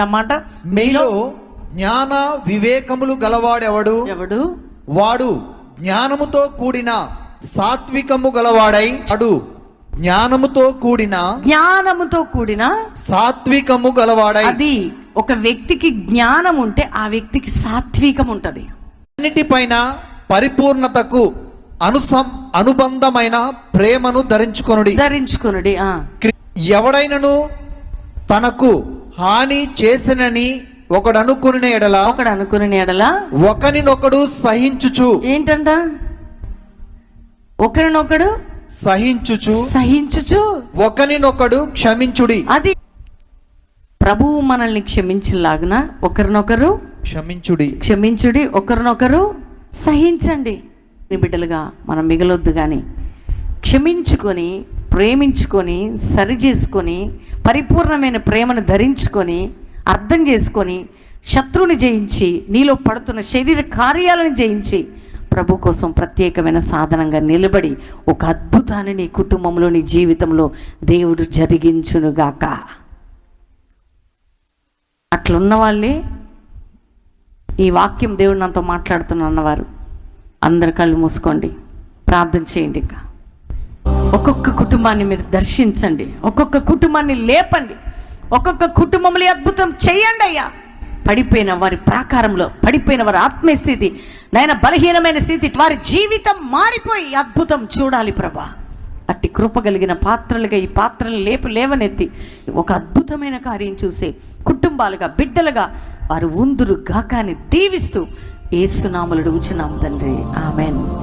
అన్నమాట. మీలో జ్ఞాన వివేకములు గలవాడెవడు? ఎవడు? వాడు జ్ఞానముతో కూడిన సాత్వికము గలవాడై అడు. జ్ఞానముతో కూడిన జ్ఞానముతో కూడిన సాత్వికము గలవాడై. అది ఒక వ్యక్తికి జ్ఞానం ఉంటే ఆ వ్యక్తికి సాత్వికం ఉంటది అన్నిటిపైన పరిపూర్ణతకు అనుసం అనుబంధమైన ప్రేమను ధరించుకొనుడి. ధరించుకునుడి ఎవడైనను తనకు హాని చేసినని ఒకడు అనుకుని ఎడల ఒకడు అనుకుని ఎడల ఒకనినొకడు సహించుచు. ఏంటంట? ఒకరినొకడు సహించుచు. సహించుచు. ఒకనినొకడు క్షమించుడి. అది ప్రభువు మనల్ని క్షమించలాగున ఒకరినొకరు క్షమించుడి. క్షమించుడి ఒకరినొకరు సహించండి. బిడ్డలుగా మనం మిగలొద్దు కానీ క్షమించుకొని ప్రేమించుకొని సరి చేసుకొని పరిపూర్ణమైన ప్రేమను ధరించుకొని అర్థం చేసుకొని శత్రువుని జయించి నీలో పడుతున్న శరీర కార్యాలను జయించి ప్రభు కోసం ప్రత్యేకమైన సాధనంగా నిలబడి ఒక అద్భుతాన్ని నీ కుటుంబంలో నీ జీవితంలో దేవుడు జరిగించునుగాక. అట్లున్న వాళ్ళే ఈ వాక్యం దేవుడు నాతో మాట్లాడుతున్న అన్నవారు. అందరు కళ్ళు మూసుకోండి. ప్రార్థన చేయండి ఇంకా. ఒక్కొక్క కుటుంబాన్ని మీరు దర్శించండి. ఒక్కొక్క కుటుంబాన్ని లేపండి. ఒక్కొక్క కుటుంబంలో అద్భుతం చేయండి అయ్యా. పడిపోయిన వారి ప్రాకారంలో పడిపోయిన వారి ఆత్మీయ స్థితి నాయన బలహీనమైన స్థితి వారి జీవితం మారిపోయి అద్భుతం చూడాలి ప్రభా. అట్టి కృప కలిగిన పాత్రలుగా ఈ పాత్రలు లేపు లేవనెత్తి ఒక అద్భుతమైన కార్యం చూసే కుటుంబాలుగా బిడ్డలుగా వారు ఉందురు గాకాని దీవిస్తూ ఏసునాములు అడుగుచున్నాం తండ్రి. ఆమెన్.